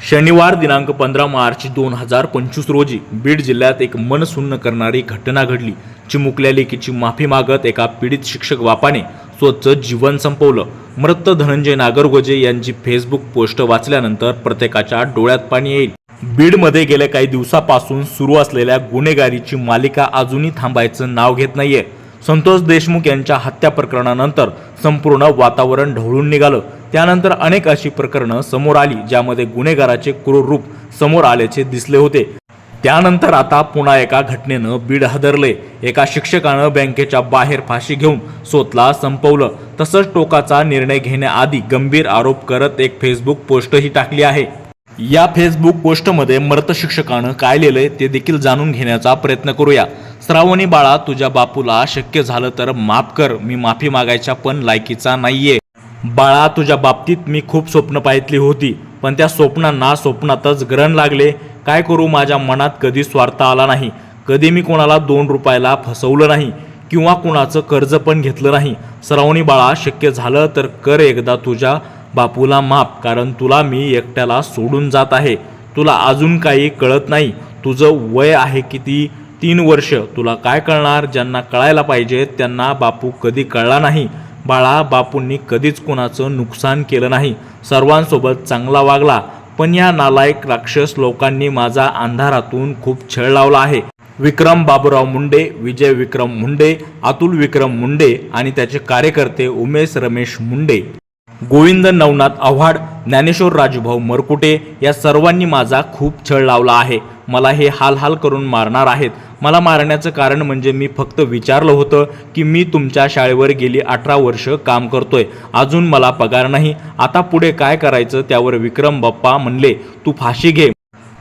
शनिवार दिनांक पंधरा मार्च दोन हजार पंचवीस रोजी बीड जिल्ह्यात एक मनसुन्न करणारी घटना घडली. चिमुकल्या लेकीची माफी मागत एका पीडित शिक्षक बापाने स्वतःचं जीवन संपवलं. मृत धनंजय नागरगोजे यांची फेसबुक पोस्ट वाचल्यानंतर प्रत्येकाच्या डोळ्यात पाणी येईल. बीडमध्ये गेल्या काही दिवसापासून सुरू असलेल्या गुन्हेगारीची मालिका अजूनही थांबायचं नाव घेत नाहीये. संतोष देशमुख यांच्या हत्या प्रकरणानंतर संपूर्ण वातावरण ढवळून निघालं. त्यानंतर अनेक अशी प्रकरणं समोर आली ज्यामध्ये गुन्हेगाराचे क्रूर रूप समोर आल्याचे दिसले होते. त्यानंतर आता पुन्हा एका घटनेनं बीड हादरले. एका शिक्षकानं बँकेच्या बाहेर फाशी घेऊन स्वतःला संपवलं. तसंच टोकाचा निर्णय घेण्याआधी गंभीर आरोप करत एक फेसबुक पोस्टही टाकली आहे. या फेसबुक पोस्टमध्ये मृत शिक्षकानं काय लिहिलंय ते देखील जाणून घेण्याचा प्रयत्न करूया. श्रावणी बाळा तुझ्या बापूला शक्य झालं तर माफ कर. मी माफी मागायच्या पण लायकीचा नाहीये. बाळा तुझ्या बाबतीत मी खूप स्वप्न पाहितली होती पण त्या स्वप्नांना स्वप्नातच ग्रहण लागले. काय करू माझ्या मनात कधी स्वार्थ आला नाही. कधी मी कोणाला दोन रुपयाला फसवलं नाही किंवा कुणाचं कर्ज पण घेतलं नाही. श्रावणी बाळा शक्य झालं तर कर एकदा तुझ्या बापूला माफ कारण तुला मी एकट्याला सोडून जात आहे. तुला अजून काही कळत नाही. तुझं वय आहे किती? तीन वर्ष. तुला काय कळणार? ज्यांना कळायला पाहिजे त्यांना बापू कधी कळला नाही. बाळा बापूंनी कधीच कोणाचं नुकसान केलं नाही. सर्वांसोबत चांगला वागला. पण या नालायक राक्षस लोकांनी माझा अंधारातून खूप छळ लावला आहे. विक्रम बाबूराव मुंडे विजय विक्रम मुंडे अतुल विक्रम मुंडे आणि त्याचे कार्यकर्ते उमेश रमेश मुंडे. गोविंद नवनाथ आव्हाड ज्ञानेश्वर राजूभाऊ मरकुटे या सर्वांनी माझा खूप छळ लावला आहे. मला हे हाल हाल करून मारणार आहेत. मला मारण्याचं कारण म्हणजे मी फक्त विचारलं होतं की मी तुमच्या शाळेवर गेली अठरा वर्ष काम करतोय. अजून मला पगार नाही. आता पुढे काय करायचं? त्यावर विक्रम बाप्पा म्हणले तू फाशी घे.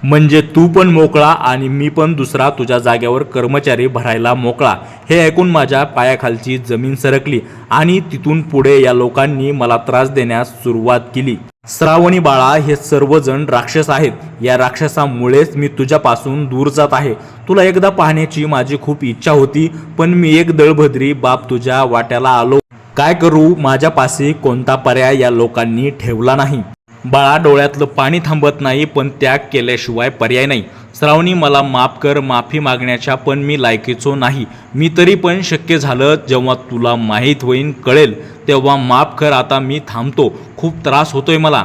म्हणजे तू पण मोकळा आणि मी पण दुसरा तुझ्या जाग्यावर कर्मचारी भरायला मोकळा. हे ऐकून माझ्या पायाखालची जमीन सरकली आणि तिथून पुढे या लोकांनी मला त्रास देण्यास सुरुवात केली. श्रावणी बाळा हे सर्वजण राक्षस आहेत. या राक्षसामुळेच मी तुझ्यापासून दूर जात आहे. तुला एकदा पाहण्याची माझी खूप इच्छा होती पण मी एक दळभद्री बाप तुझ्या वाट्याला आलो. काय करू? माझ्यापाशी कोणता पर्याय या लोकांनी ठेवला नाही. बाळा डोळ्यातलं पाणी थांबत नाही पण त्याग केल्याशिवाय पर्याय नाही. श्रावणी मला माफ कर माफी मागण्याच्या पण मी लायकीचो नाही. मी तरी पण शक्य झालं जेव्हा तुला माहीत होईन कळेल. तेव्हा माफ कर आता मी थांबतो. खूप त्रास होतोय मला.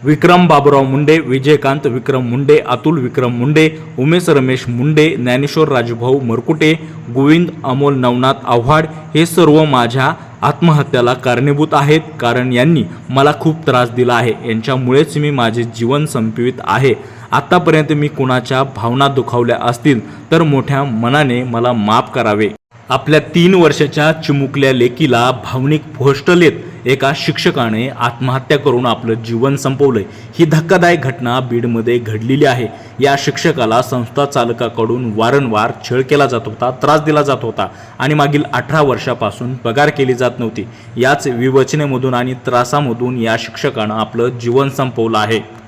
विक्रम बाबुराव मुंडे विजयकांत विक्रम मुंडे अतुल विक्रम मुंडे उमेश रमेश मुंडे ज्ञानेश्वर राजभाऊ मरकुटे गोविंद अमोल नवनाथ आव्हाड हे सर्व माझ्या आत्महत्याला कारणीभूत आहेत. कारण यांनी मला खूप त्रास दिला आहे. यांच्यामुळेच मी माझे जीवन संपवित आहे. आत्तापर्यंत मी कुणाच्या भावना दुखावल्या असतील तर मोठ्या मनाने मला माफ करावे. आपल्या तीन वर्षाच्या चिमुकल्या लेकीला भावनिक भोष्टलेत एका शिक्षकाने आत्महत्या करून आपलं जीवन संपवलंय. ही धक्कादायक घटना बीडमध्ये घडलेली आहे. या शिक्षकाला संस्था चालकाकडून वारंवार छळ केला जात होता त्रास दिला जात होता आणि मागील अठरा वर्षापासून पगार केली जात नव्हती. याच विवचनेमधून आणि त्रासामधून या शिक्षकानं आपलं जीवन संपवलं आहे.